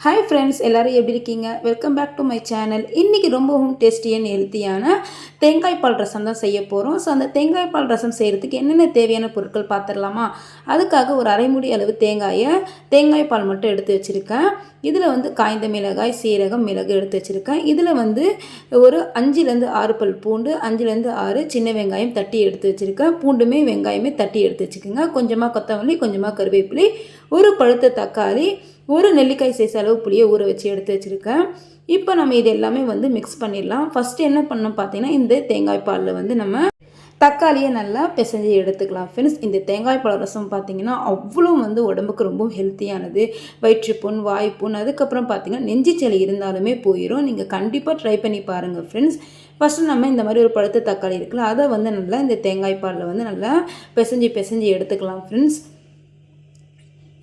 Hi friends எல்லோரும் எப்படி இருக்கீங்க? Welcome back to my channel இன்றைக்கி ரொம்பவும் டேஸ்டியான ஹெல்த்தியான தேங்காய் பால் ரசம் தான் செய்ய போகிறோம் ஸோ அந்த தேங்காய் பால் ரசம் செய்கிறதுக்கு என்னென்ன தேவையான பொருட்கள் பார்த்துடலாமா? அதுக்காக ஒரு அரைமுடி அளவு தேங்காயை தேங்காய் பால் மட்டும் எடுத்து வச்சுருக்கேன். இதில் வந்து காய்ந்த மிளகாய் சீரகம் மிளகு எடுத்து வச்சுருக்கேன். இதில் வந்து ஒரு அஞ்சுலேருந்து ஆறு பல் பூண்டு அஞ்சுலேருந்து ஆறு சின்ன வெங்காயம் தட்டி எடுத்து வச்சுருக்கேன். பூண்டுமே வெங்காயமே தட்டி எடுத்து வச்சுக்கோங்க. கொஞ்சமாக கொத்தமல்லி கொஞ்சமாக கருவேப்பிலை ஒரு பழுத்த தக்காளி ஒரு நெல்லிக்காய் சைஸ் அளவு புளியை ஊற வச்சு எடுத்து வச்சுருக்கேன். இப்போ நம்ம இது எல்லாமே வந்து மிக்ஸ் பண்ணிடலாம். ஃபஸ்ட்டு என்ன பண்ணோம் பார்த்தீங்கன்னா இந்த தேங்காய் பாலில் வந்து நம்ம தக்காளியை நல்லா பிசைஞ்சு எடுத்துக்கலாம். ஃப்ரெண்ட்ஸ் இந்த தேங்காய் பழ ரசம் பார்த்திங்கன்னா அவ்வளோ வந்து உடம்புக்கு ரொம்ப ஹெல்த்தியானது வயிற்றுப்புண் வாய்ப்புண் அதுக்கப்புறம் பார்த்தீங்கன்னா நெஞ்சு சளி இருந்தாலுமே போயிடும் நீங்கள் கண்டிப்பாக ட்ரை பண்ணி பாருங்கள் ஃப்ரெண்ட்ஸ் ஃபஸ்ட்டு நம்ம இந்த மாதிரி ஒரு பழுத்த தக்காளி இருக்குல்ல அதை வந்து நல்லா இந்த தேங்காய் பாலில் வந்து நல்லா பிசைஞ்சு பிசைஞ்சு எடுத்துக்கலாம் ஃப்ரெண்ட்ஸ்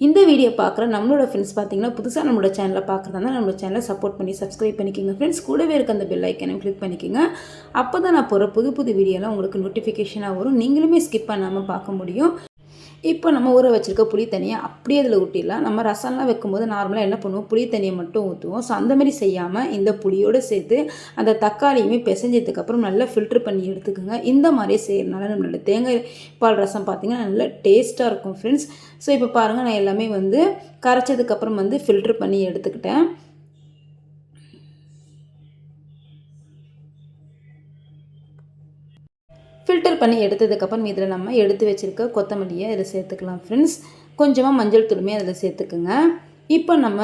இந்த வீடியோ பார்க்குற நம்மளோட ஃப்ரெண்ட்ஸ் பார்த்தீங்கன்னா புதுசாக நம்மளோட சேனலை பார்க்குறதா நம்மளோட சேனலை சப்போர்ட் பண்ணி சப்ஸ்கிரைப் பண்ணிக்கோங்க. ஃப்ரெண்ட்ஸ் கூடவே இருக்க அந்த பெல் ஐக்கனையும் கிளிக் பண்ணிக்கோங்க. அப்போ தான் நான் போகிற புது புது வீடியோலாம் உங்களுக்கு நோட்டிஃபிகேஷனாக வரும். நீங்களுமே ஸ்கிப் பண்ணாமல் பார்க்க முடியும். இப்போ நம்ம ஊற வச்சுருக்க புளி தண்ணியை அப்படியே அதில் ஊட்டிடலாம். நம்ம ரசம்லாம் வைக்கும்போது நார்மலாக என்ன பண்ணுவோம்? புளி தண்ணியை மட்டும் ஊற்றுவோம். ஸோ அந்த மாதிரி செய்யாமல் இந்த புளியோடு சேர்த்து அந்த தக்காளியுமே பிசைஞ்சதுக்கப்புறம் நல்லா ஃபில்ட்ரு பண்ணி எடுத்துக்கோங்க. இந்த மாதிரி செய்கிறனால நம்மளோட தேங்காய் பால் ரசம் பார்த்திங்கன்னா நல்லா டேஸ்ட்டாக இருக்கும் ஃப்ரெண்ட்ஸ் ஸோ இப்போ பாருங்கள் நான் எல்லாமே வந்து கரைச்சதுக்கப்புறம் வந்து ஃபில்ட்ரு பண்ணி எடுத்துக்கிட்டேன். ஃபில்டர் பண்ணி எடுத்ததுக்கப்புறம் இதில் நம்ம எடுத்து வச்சுருக்க கொத்தமல்லியை இதில் சேர்த்துக்கலாம் ஃப்ரெண்ட்ஸ் கொஞ்சமாக மஞ்சள் தூளுமே அதில் சேர்த்துக்குங்க. இப்போ நம்ம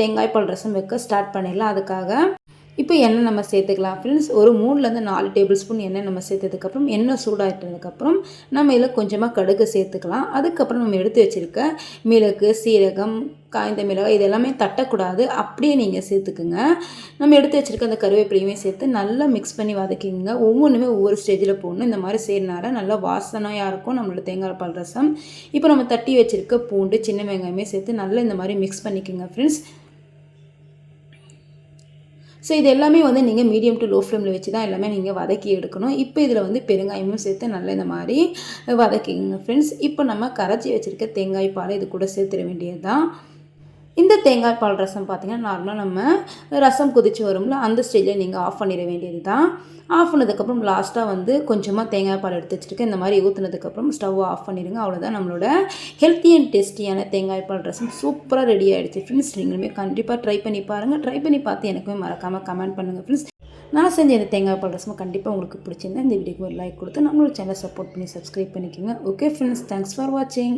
தேங்காய் பால் ரசம் வைக்க ஸ்டார்ட் பண்ணிடலாம். அதுக்காக இப்போ எண்ணெய் நம்ம சேர்த்துக்கலாம். ஃப்ரெண்ட்ஸ் ஒரு மூணுலேருந்து நாலு டேபிள் ஸ்பூன் எண்ணெய் நம்ம சேர்த்ததுக்கப்புறம் எண்ணெய் சூடாகிட்டதுக்கப்புறம் நம்ம இதில் கொஞ்சமாக கடுகு சேர்த்துக்கலாம். அதுக்கப்புறம் நம்ம எடுத்து வச்சுருக்க மிளகு சீரகம் காய்ந்த மிளகாய் இது எல்லாமே தட்டக்கூடாது. அப்படியே நீங்கள் சேர்த்துக்குங்க. நம்ம எடுத்து வச்சுருக்க அந்த கருவேப்பிலையுமே சேர்த்து நல்லா மிக்ஸ் பண்ணி வதக்கிங்க ஒவ்வொன்றுமே ஒவ்வொரு ஸ்டேஜில் போடணும். இந்த மாதிரி செய்யறனால நல்லா வாசனையாக இருக்கும் நம்மளோட தேங்காய் பால் ரசம். இப்போ நம்ம தட்டி வச்சுருக்க பூண்டு சின்ன வெங்காயமே சேர்த்து நல்லா இந்த மாதிரி மிக்ஸ் பண்ணிக்கோங்க ஃப்ரெண்ட்ஸ் ஸோ இது எல்லாமே வந்து நீங்கள் மீடியம் டு லோ ஃப்ளேமில் வச்சு தான் எல்லாமே நீங்கள் வதக்கி எடுக்கணும். இப்போ இதில் வந்து பெருங்காயமும் சேர்த்து நல்லா இந்த மாதிரி வதக்கிங்க ஃப்ரெண்ட்ஸ் இப்போ நம்ம கரைச்சி வச்சுருக்க தேங்காய் பால் இது கூட சேர்த்துட வேண்டியது தான் இந்த தேங்காய் பால் ரசம் பார்த்திங்கன்னா நார்மலாக நம்ம ரசம் கொதித்து வரும்ல அந்த ஸ்டேஜில் நீங்கள் ஆஃப் பண்ணிட வேண்டியது தான் ஆஃப் பண்ணதுக்கப்புறம் லாஸ்ட்டாக வந்து கொஞ்சமாக தேங்காய் பால் எடுத்து வச்சுருக்கேன். இந்த மாதிரி ஊற்றுனதுக்கப்புறம் ஸ்டவ் ஆஃப் பண்ணிடுங்க. அவ்வளோதான் நம்மளோட ஹெல்த்தி அண்ட் டேஸ்டியான தேங்காய் பால் ரசம் சூப்பராக ரெடி ஆகிடுச்சு ஃப்ரெண்ட்ஸ் நீங்களுமே கண்டிப்பாக ட்ரை பண்ணி பாருங்கள் ட்ரை பண்ணி பார்த்து எனக்குமே மறக்காமல் கமெண்ட் பண்ணுங்கள் ஃப்ரெண்ட்ஸ் நான் செஞ்ச இந்த தேங்காய் பால் ரசம் கண்டிப்பாக உங்களுக்கு பிடிச்சிருந்தா இந்த வீடியோக்கு ஒரு லைக் கொடுத்து நம்மளோட சேனலை சப்போர்ட் பண்ணி சப்ஸ்கிரைப் பண்ணிக்கோங்க. ஓகே ஃப்ரெண்ட்ஸ் தேங்க்ஸ் ஃபார் வாட்சிங்